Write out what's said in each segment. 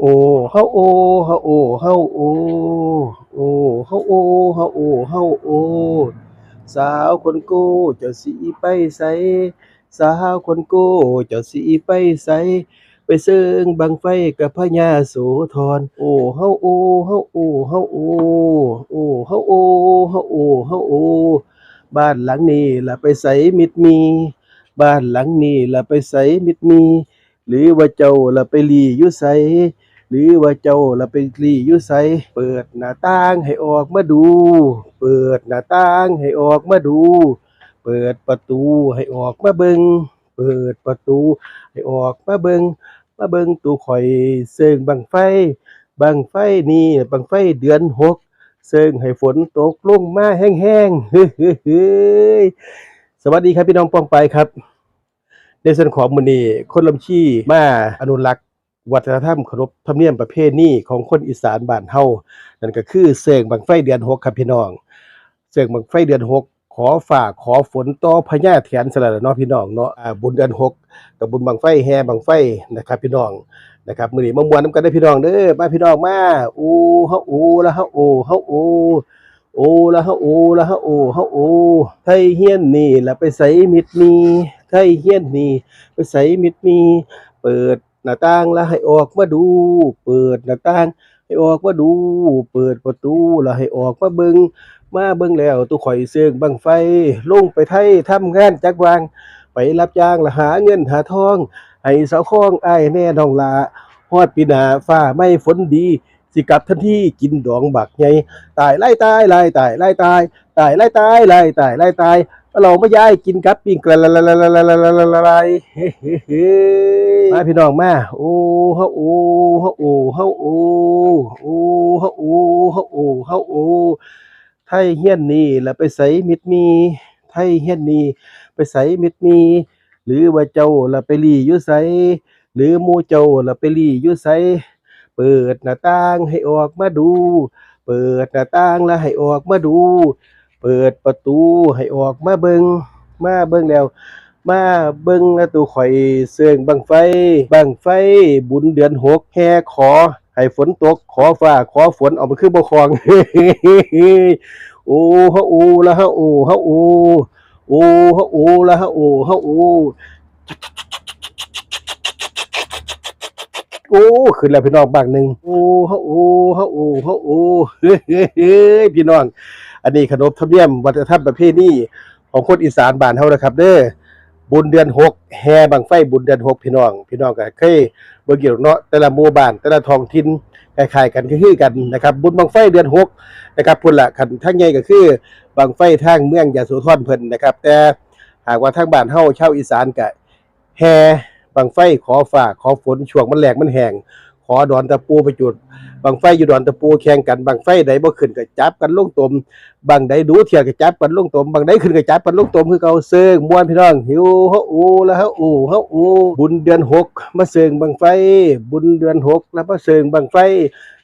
โอ้เฮาโอเฮาโอเฮาโอโอ้เฮาโอเฮาโอเฮาโอ สาวคนโก้เจ้าสิไปไสสาวคนโก้เจ้าสิไปไสไปเซิงบังไฟกับพญาโสธรโอ้เฮาโอเฮาโอเฮาโอโอ้เฮาโอเฮาโอเฮาโอ บ้านหลังนี้ล่ะไปไสมิดมี บ้านหลังนี้ล่ะไปไสมิดมี หรือว่าเจ้าล่ะไปหลีอยู่ไส หรือว่าเจ้าละไปหลีอยู่ไสเปิดหน้าต่างให้ออกมาดู เปิดหน้าต่างให้ออกมาดู เปิดประตูให้ออกมาเบิงเปิดประตูให้ออกมาเบิงมาเบิงตูข่อยเซิงบังไฟบังไฟนี่บังไฟเดือนหกเซิงให้ฝนตกลงมาแห้งๆเฮ้ยสวัสดีครับพี่น้องปองไปครับในส่วนของมือนี้คนลำชีมาอนุรักษ์ วัฒนธรรมเคารพธรรมเนียมประเพณีของคนอีสานบ้านเฮานั่นก็คือเสิงบังไฟเดือนหกครับพี่น้องเสิงบังไฟเดือนหกขอฝากขอฝนต่อพญาแถนสละเนาะพี่น้องเนาะบุญเดือนหกกับบุญบังไฟแห่บังไฟนะครับ พี่น้องนะครับมื้อนี้มามวนนํกันได้พี่น้องเด้อมาพี่น้องมาอูเฮาอูละเฮาโอเฮาโอโอละเฮาโอละเฮาโอเฮาโอไทยเฮียนนี่ละไปใส่มิดมีไทยเฮียนนี่ไปใส่มิดมี เปิด หน้าต่างแล้วให้ออกมาดู เปิดหน้าต่าง ให้ออกมาดู เปิดประตูแล้วให้ออกมาเบิงมาเบิงแล้วตุข่อยเสื่องบังไฟลงไปไทยทำงานจักวาง ไปรับจ้างละหาเงินหาทอง ให้สาวคองอ้ายแน่นองลาฮอดปีนาฟ้าไม่ฝนดี สิกลับทันทีกินดองบักใหญ่ตายไล่ตายไล่ตายไล่ตายตายไล่ตายไล่ตายไล่ตาย เราไม่ย้ายกินกับปิ้งกะละละละละละละละละละละเฮ้เฮ้เฮ้มาพี่น้องมาโอ้ฮาโอ้ฮาโอ้ฮาโอ้โอ้ฮาโอ้ฮาโอ้ฮาโอ้ไทยเฮียนนี่ละไปใส่มิดมีไทยเฮียนนี่ไปใส่มิดมี หรือว่าเจ้าละไปหลีอยู่ไสหรือมูเจ้าละไปหลีอยู่ไสเปิดหน้าต่างให้ออกมาดู เปิดหน้าต่างแล้วให้ออกมาดู เปิดประตูให้ออกมาเบิงมาเบิงแล้ว มาเบิงแล้วตูข่อยเสื่องบังไฟ บังไฟบุญเดือนหกแห่ขอให้ฝนตกขอฟ้าขอฝนออกมาคือบ่คองโอ้ฮาโอ้ละฮาโอ้ฮาโอ้โอ้ฮาโอ้ละฮาโอ้ฮาโอ้โอ้ขึ้นแล้วพี่น้องบางหนึ่งโอ้ฮาโอ้ฮาโอ้ฮาโอ้เฮ้ยพี่น้อง อันนี้ขนบธรรมเนียมวัฒนธรรมประเพณีของคนอีสานบ้านเฮานะครับ เด้อบุญเดือนหกแห่บังไฟบุญเดือนหกพี่น้อง พี่น้องก็เคยเบิ่งอยู่เนาะแต่ละหมู่บ้านแต่ละท้องถิ่นคล้ายๆกันก็คือกันนะครับ บุญบังไฟเดือนหกนะครับพุ่นละคันทางใหญ่ก็คือบังไฟทางเมืองยโสธรเพิ่นนะครับ แต่หากว่าทางบ้านเฮาชาวอีสานก็แห่บังไฟขอฟ้าขอฝนช่วงมันแหลกมันแห้ง อดอนตะปูไปจุดบังไฟอยู่ดอนตะปูแข่งกันบังไฟใดบ่ขึ้นก็จับกันลงตมบางใดดูเที่ยก็จับปันลงตมบางใดขึ้นก็จับปันลงตมคือเกาเซิงมวนพี่น้องหิวเฮาอูแล้วเฮาอูเฮาอูบุญเดือนหกมาเซิงบังไฟ บุญเดือนหกแล้วมาเซิงบังไฟ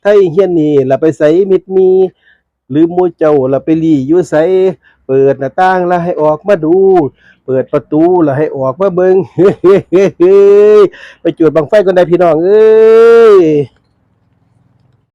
ไทยเฮียนนี่ละไปใส่มิดมี หรือมูเจ้าละไปหลีอยู่ไส เปิดหน้าต่างแล้วให้ออกมาดู เปิดประตูแล้วให้ออกมาเบิงไปจุดบังไฟกันได้พี่น้องเอ้ย